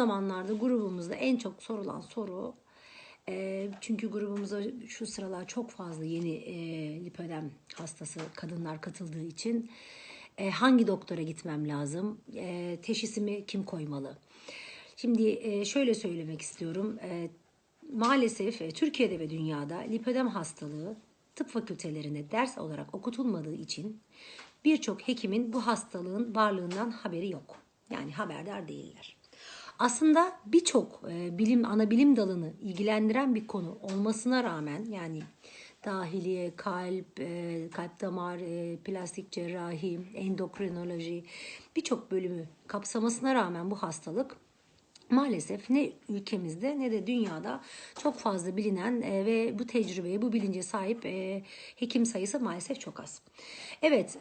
zamanlarda grubumuzda en çok sorulan soru e, çünkü grubumuza şu sıralar çok fazla yeni e, lipödem hastası kadınlar katıldığı için e, hangi doktora gitmem lazım? E, teşhisimi kim koymalı? Şimdi e, şöyle söylemek istiyorum. E, maalesef e, Türkiye'de ve dünyada lipödem hastalığı tıp fakültelerinde ders olarak okutulmadığı için birçok hekimin bu hastalığın varlığından haberi yok. Yani haberdar değiller. Aslında birçok e, bilim ana bilim dalını ilgilendiren bir konu olmasına rağmen yani dahiliye, kalp, e, kalp damar, e, plastik cerrahi, endokrinoloji birçok bölümü kapsamasına rağmen bu hastalık maalesef ne ülkemizde ne de dünyada çok fazla bilinen ve bu tecrübeye, bu bilince sahip hekim sayısı maalesef çok az. Evet,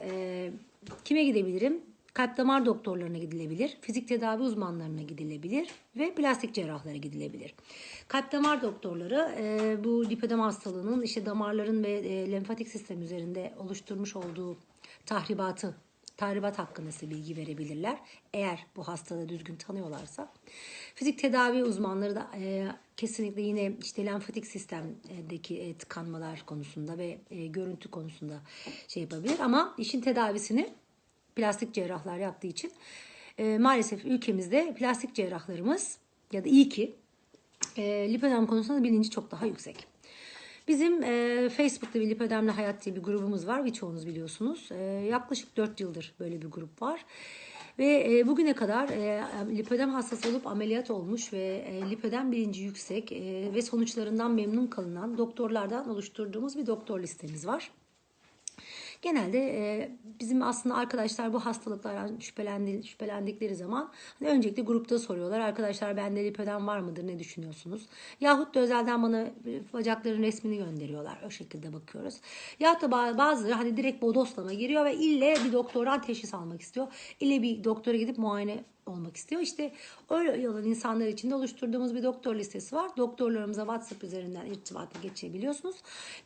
kime gidebilirim? Kalp damar doktorlarına gidilebilir, fizik tedavi uzmanlarına gidilebilir ve plastik cerrahlara gidilebilir. Kalp damar doktorları e, bu lipödem hastalığının işte damarların ve e, lenfatik sistem üzerinde oluşturmuş olduğu tahribatı tahribat hakkında size bilgi verebilirler. Eğer bu hastalığı düzgün tanıyorlarsa. Fizik tedavi uzmanları da e, kesinlikle yine işte lenfatik sistemdeki e, tıkanmalar konusunda ve e, görüntü konusunda şey yapabilir. Ama işin tedavisini plastik cerrahlar yaptığı için e, maalesef ülkemizde plastik cerrahlarımız ya da iyi ki e, lipödem konusunda bilinci çok daha yüksek. Bizim e, Facebook'ta bir Lipödemli Hayat diye bir grubumuz var. Birçoğunuz biliyorsunuz. E, yaklaşık 4 yıldır böyle bir grup var. Ve e, bugüne kadar e, lipödem hastası olup ameliyat olmuş ve e, lipödem bilinci yüksek e, ve sonuçlarından memnun kalınan doktorlardan oluşturduğumuz bir doktor listemiz var. Genelde e, bizim aslında arkadaşlar bu hastalıklardan şüphelendi, şüphelendikleri zaman hani öncelikle grupta soruyorlar. Arkadaşlar bende lipödem var mıdır ne düşünüyorsunuz? Yahut da özelden bana bacakların resmini gönderiyorlar. O şekilde bakıyoruz. Yahut da bazıları hani direkt bodoslama giriyor ve ille bir doktordan teşhis almak istiyor. İlle bir doktora gidip muayene olmak istiyor. İşte öyle olan insanlar için de oluşturduğumuz bir doktor listesi var. Doktorlarımıza WhatsApp üzerinden irtibata geçebiliyorsunuz.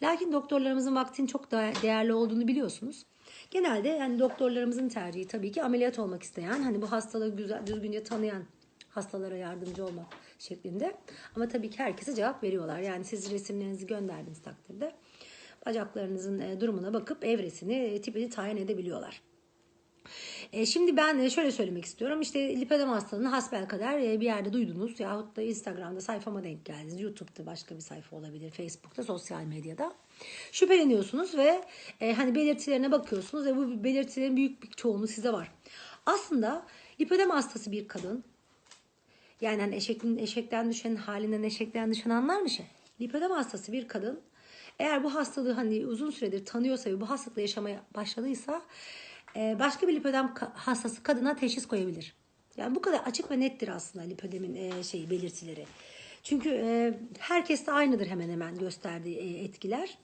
Lakin doktorlarımızın vaktinin çok değerli olduğunu biliyorsunuz. Genelde yani doktorlarımızın tercihi tabii ki ameliyat olmak isteyen, hani bu hastalığı güzel, düzgünce tanıyan hastalara yardımcı olmak şeklinde. Ama tabii ki herkese cevap veriyorlar. Yani siz resimlerinizi gönderdiğiniz takdirde bacaklarınızın e, durumuna bakıp evresini, e, tipini tayin edebiliyorlar. E, şimdi ben e, şöyle söylemek istiyorum. İşte lipödem hastalığını hasbelkader e, bir yerde duydunuz yahut da Instagram'da sayfama denk geldiniz. YouTube'da başka bir sayfa olabilir. Facebook'ta, sosyal medyada. Şüpheleniyorsunuz ve e, hani belirtilerine bakıyorsunuz ve bu belirtilerin büyük bir çoğunluğu size var. Aslında lipödem hastası bir kadın yani hani eşekten, eşekten düşen halinden eşekten düşen anlar mı şey? Lipödem hastası bir kadın eğer bu hastalığı hani uzun süredir tanıyorsa ve bu hastalıkla yaşamaya başladıysa başka bir lipödem hastası kadına teşhis koyabilir. Yani bu kadar açık ve nettir aslında lipödemin e, şeyi belirtileri. Çünkü e, herkeste aynıdır hemen hemen gösterdiği e, etkiler.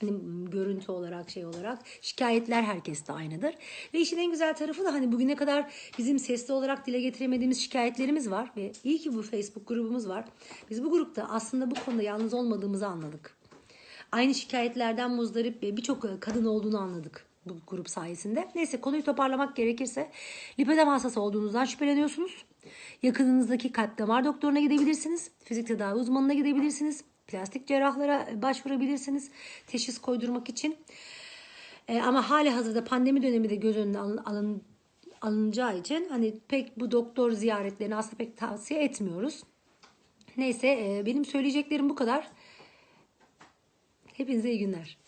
Hani görüntü olarak şey olarak şikayetler herkeste aynıdır. Ve işin en güzel tarafı da hani bugüne kadar bizim sesli olarak dile getiremediğimiz şikayetlerimiz var. Ve iyi ki bu Facebook grubumuz var. Biz bu grupta aslında bu konuda yalnız olmadığımızı anladık. Aynı şikayetlerden muzdarip birçok kadın olduğunu anladık bu grup sayesinde. Neyse konuyu toparlamak gerekirse lipödem hastası olduğunuzdan şüpheleniyorsunuz. Yakınınızdaki kalp damar doktoruna gidebilirsiniz. Fizik tedavi uzmanına gidebilirsiniz. Plastik cerrahlara başvurabilirsiniz. Teşhis koydurmak için. E, ama hali hazırda pandemi dönemi de göz önüne alın, alın, alınacağı için hani pek bu doktor ziyaretlerini aslında pek tavsiye etmiyoruz. Neyse e, benim söyleyeceklerim bu kadar. Hepinize iyi günler.